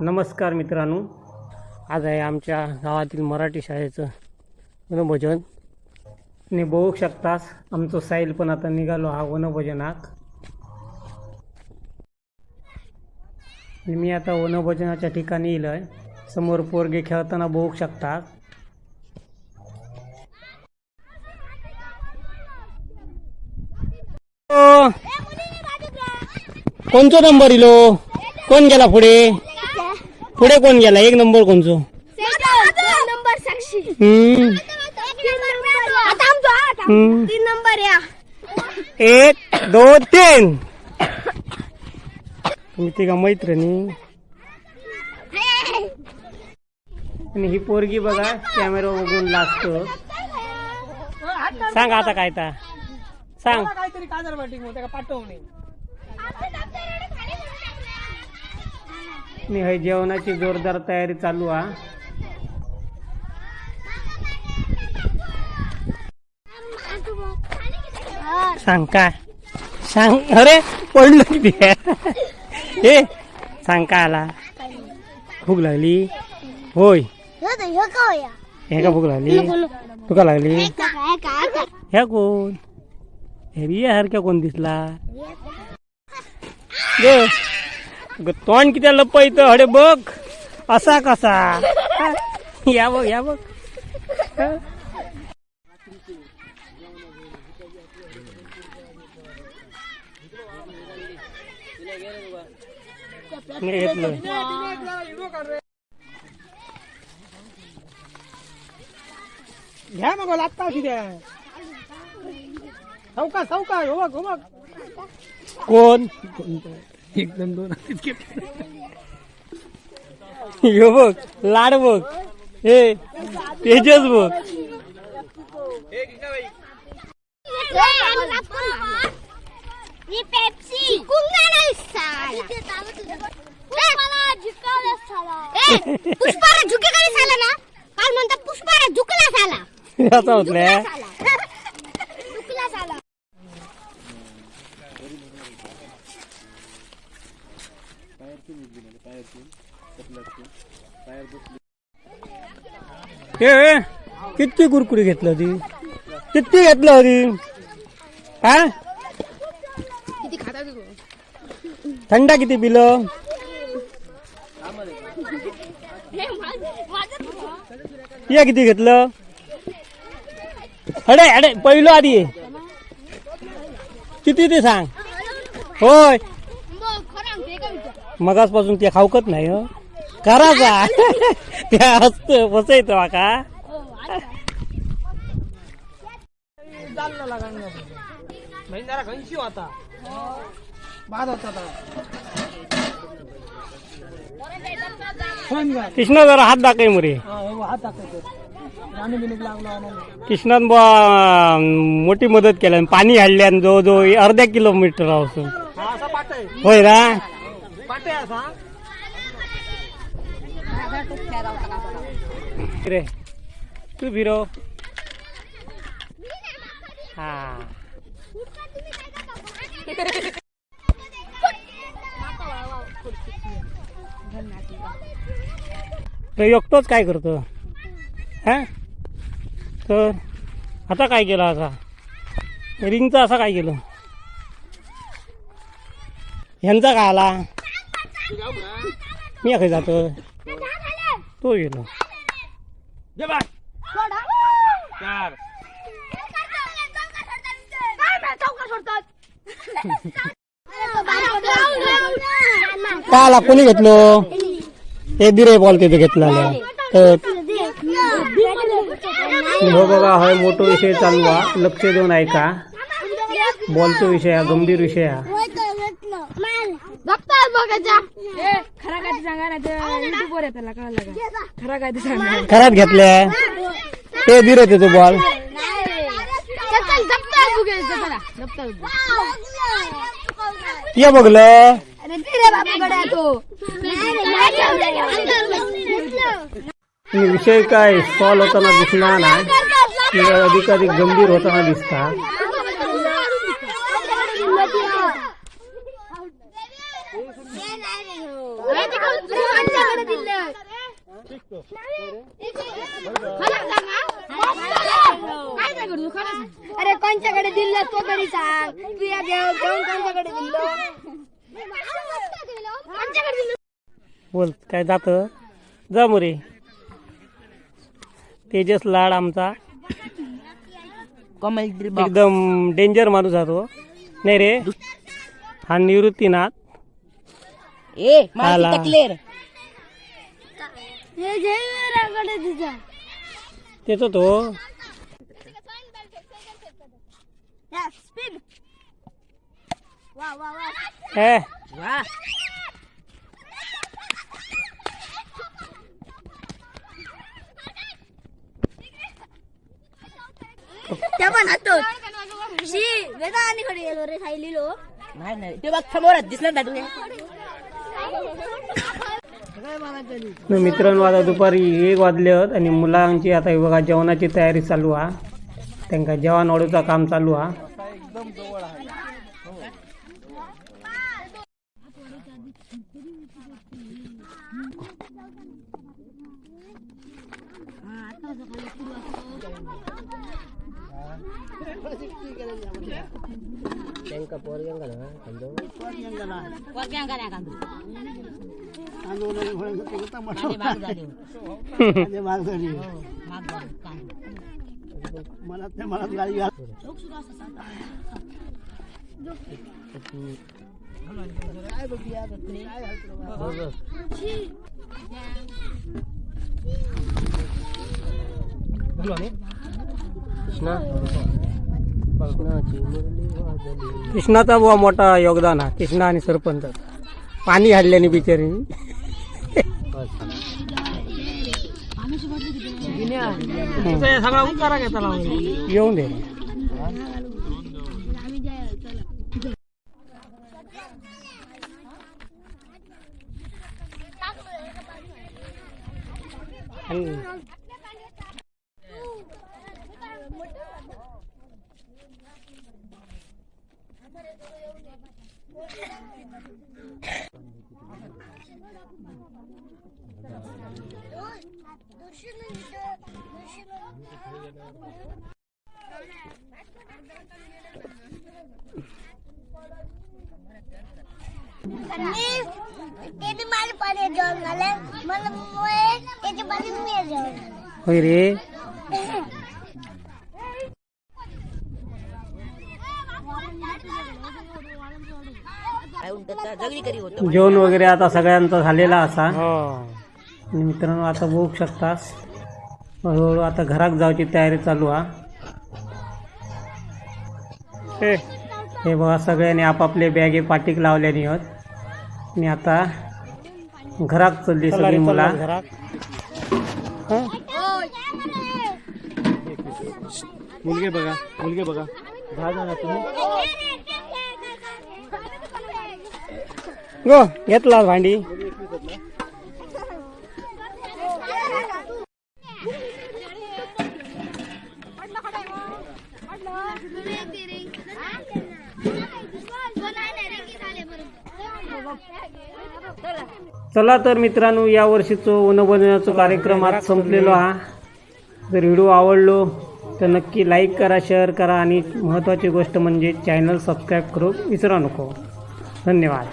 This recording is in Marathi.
नमस्कार मित्रांनो. आज आहे आमच्या गावातील मराठी शाळेचं वनभोजन. आणि बघू शकतास आमचं साईल पण आता निघालो हा वनभोजनाक मी आता वनभोजनाच्या ठिकाणी येलो आहे समोर पोरगे खेळताना बघू शकतात कोणतो नंबर इलो? कोण गेला पुढे? पुढे कोण गेला? एक नंबर कोणचो? नंबर साक्षी. हम्म. आता आमचो हा आता. हम्म. तीन नंबर या. एक दोन तीन. तुम्ही तिघा मैत्रिणी. आणि ही पोरगी बघा कॅमेरा बघून लागतो. सांग आता काय ता सांग. काहीतरी काजर बॅटिंग पाठवणे आणि हे जेवणाची जोरदार तयारी चालू हा सांग काय? सांग अरे पडलं किती हे सांग काय आला? भूक लागली? होय. हे का भूक लागली? तुका लागली? ह्या कोण? हे रिया सारख्या कोण दिसला? तोंड किती लप इथं अरे बघ. असा कसा? या बघ या बघ. घ्या मग लागता अशी द्या सावका सावका हो बघ हो बघ. कोण? एकदम दोन यो बघ लाड बघ. हे तेजस बघ. पुष्पारा झुके कधी झाला ना? काल म्हणतात पुष्पारा झुकला झाला. असं होतलं झुकला झाला हे किती कुरकुरी घेतलं होती किती घेतलं होती हा? थंडा किती पिलं? या किती घेतलं? अडे अडे पहिलं आधी. किती ते सांग? होय. मगासपासून ते खाऊकत नाही त्या बसायचं का घनशी होता बाद होता आता. फोन घ्या कृष्णा जरा हात दाखय मरे. हात आम्हाला कृष्णान मोठी मदत केल्या पाणी हाडल्यान जवळजवळ अर्ध्या किलोमीटर हा आहे. होय ना? पाट असा. रे तू भिरो. हा. तो एकटोच काय करतो? हा? तर आता काय केलं असा रिंगचा असा काय केलं? ह्यांचा काय आला? मी अखे जातो. तो गेलो जे बाय चार काय आला कोणी घेतलो ते बिरे बॉल तिथे घेतला तर हो बघा हा मोठो विषय चालू आहे लक्ष देऊन ऐका बॉलचा विषय हा गंभीर विषय हा बघायचा खरा काय ते सांगा वर कळलं का? खरा काय ते सांगा खरात घेतल्या. ते बिरे तो बॉल ये बघलं. अरे तिरे बाबाकडे तो. आणि विषय काय? सॉल्व होताना दिसणार नाही. अधिकाधिक गंभीर होताना दिसता हे ते खाऊन- अरे कोणच्याकडे दिलं तो तरी सांग. तू या घेऊन कोणच्याकडे दिलं? बोल काय जातं? जा मोरे. तेजस लाड आमचा. एकदम डेंजर माणूस आहे तो. नाही रे हा निवृत्तीनाथ. ए आला. हे घे रंगाकडे तुझा तेच तो स्पिन वा वा वा ए त्या पण हातो शी वेदा आणि कडे गेलो रे सायलीलो नाही नाही ते बघ समोर दिसलं ना तुझ्या न मित्रांनो आता दुपारी एक वाजले होत आणि मुलांची आता हे बघा जेवणाची तयारी चालू हा. त्यांना जेवण वाढूचा काम चालू हा. आहे मला त्या मला गाडी कृष्णा? कृष्णाचा बुवा मोठा योगदान हा. कृष्णा आणि सरपंच. पाणी हाडल्याने बिचारी. सगळा उतारा येऊन दे. आणि त्याची माझे पाणी जेवण झालं मला मुळे त्याची पाणी मी जेवण होय रे जगली करी होत? जेवण वगैरे आता सगळ्यांचा झालेला असा. आणि मित्रांनो आता बघू शकता. हळूहळू आता घरात जायची तयारी चालू हा. हे. हे बघा सगळ्यांनी आपापले बॅगे पाटीक लावल्याने आहेत आणि आता घरात चालली सगळी मुला. मुलगे बघा मुलगे बघा. तुम्ही. गो घेतला भांडी. चला तर मित्रांनो या वर्षीचं वन कार्यक्रम आज संपलेलो हा. जर व्हिडिओ आवडलो तर नक्की लाईक करा शेअर करा आणि महत्त्वाची गोष्ट म्हणजे चॅनल सबस्क्राईब करू विसरा नको. धन्यवाद.